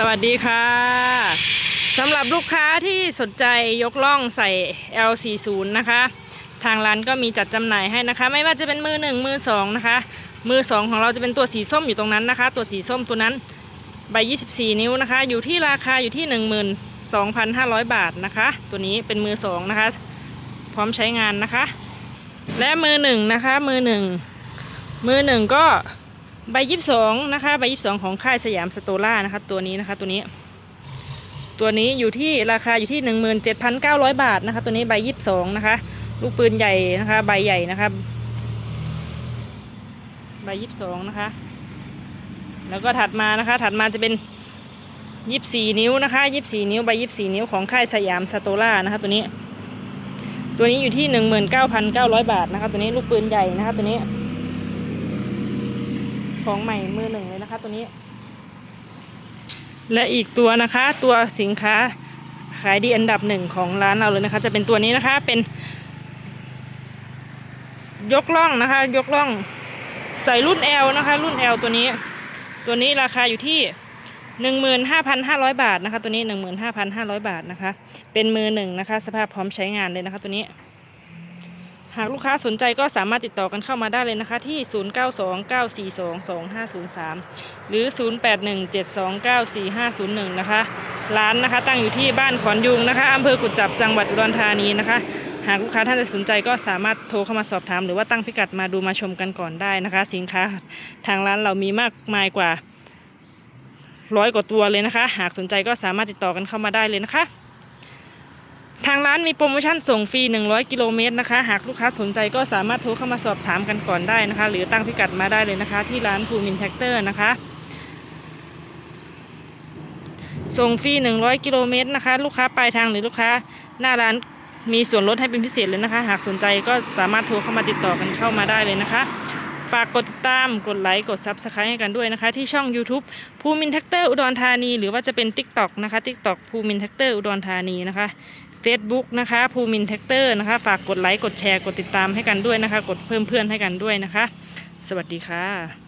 สวัสดีค่ะสำหรับลูกค้าที่สนใจยกล่องใส่ L40 นะคะ ทางร้านก็มีจัดจำหน่ายให้นะคะ ไม่ว่าจะเป็นมือหนึ่งมือสองนะคะ มือสองของเราจะเป็นตัวสีส้มอยู่ตรงนั้นนะคะ ตัวสีส้มตัวนั้นใบ 24 นิ้วนะคะ อยู่ที่ราคาอยู่ที่ 12,500 บาทนะคะ ตัวนี้เป็นมือสองนะคะ พร้อมใช้งานนะคะ และมือหนึ่งนะคะ มือหนึ่งมือหนึ่งก็ ใบยี่สิบสองนะคะใบยี่สิบสองของค่ายสยามสโตล่านะคะตัวนี้นะคะตัวนี้ ตัวนี้อยู่ที่ราคาอยู่ที่หนึ่งหมื่นเจ็ดพันเก้าร้อยบาทนะคะ ตัวนี้ใบยี่สิบสองนะคะ ลูกปืนใหญ่นะคะ ใบใหญ่นะคะใบยี่สิบสองนะคะ แล้วก็ถัดมานะคะ ถัดมาจะเป็นยี่สิบสี่นิ้วนะคะยี่สิบสี่นิ้วใบยี่สิบสี่นิ้วของค่ายสยามสโตล่านะคะ ตัวนี้ ตัวนี้อยู่ที่หนึ่งหมื่นเก้าพันเก้าร้อยบาทนะคะ ตัวนี้ลูกปืนใหญ่นะคะ ตัวนี้ ของใหม่มือหนึ่งเลยนะคะ ตัวนี้ และอีกตัวนะคะ ตัวสินค้าขายดีอันดับหนึ่งของร้านเราเลยนะคะ จะเป็นตัวนี้นะคะเป็นยกล่องนะคะ ยกล่องใส่รุ่น L นะคะ รุ่น L ตัวนี้ ตัวนี้ราคาอยู่ที่หนึ่งหมื่นห้าพันห้าร้อยบาทนะคะ ตัวนี้หนึ่งหมื่นห้าพันห้าร้อยบาทนะคะ เป็นมือหนึ่งนะคะ สภาพพร้อมใช้งานเลยนะคะ ตัวนี้ หากลูกค้าสนใจก็สามารถติดต่อกันเข้ามาได้เลยนะคะ ที่ 0929422503 หรือ 0817294501 นะคะ ร้านนะคะตั้งอยู่ที่บ้านขอนยุงนะคะอำเภอกุจจับจังหวัดอุดรธานีนะคะ หากลูกค้าท่านใดสนใจก็สามารถโทรเข้ามาสอบถาม หรือว่าตั้งพิกัดมาดูมาชมกันก่อนได้นะคะ สินค้าทางร้านเรามีมากมายกว่าร้อยกว่าตัวเลยนะคะ หากสนใจก็สามารถติดต่อกันเข้ามาได้เลยนะคะ ทางร้านมีโปรโมชั่นส่งฟรี 100 กิโลเมตรนะคะ หากลูกค้าสนใจก็สามารถโทรเข้ามาสอบถามกันก่อนได้นะคะ หรือตั้งพิกัดมาได้เลยนะคะ ที่ร้านภูมินแท็กเตอร์นะคะ ส่งฟรี 100 กิโลเมตรนะคะ ลูกค้าปลายทางหรือลูกค้าหน้าร้านมีส่วนลดให้เป็นพิเศษเลยนะคะ หากสนใจก็สามารถโทรเข้ามาติดต่อกันเข้ามาได้เลยนะคะ ฝากกดติดตาม กดไลค์ กด Subscribe ให้กันด้วยนะคะ ที่ช่อง YouTube ภูมินแท็กเตอร์อุดรธานี หรือว่าจะเป็น TikTok นะคะ TikTok ภูมินแท็กเตอร์อุดรธานีนะคะ Facebook นะคะภูมินแท็กเตอร์นะคะ ฝากกดไลค์ กดแชร์ กดติดตามให้กันด้วยนะคะ กดเพิ่มเพื่อนให้กันด้วยนะคะ สวัสดีค่ะ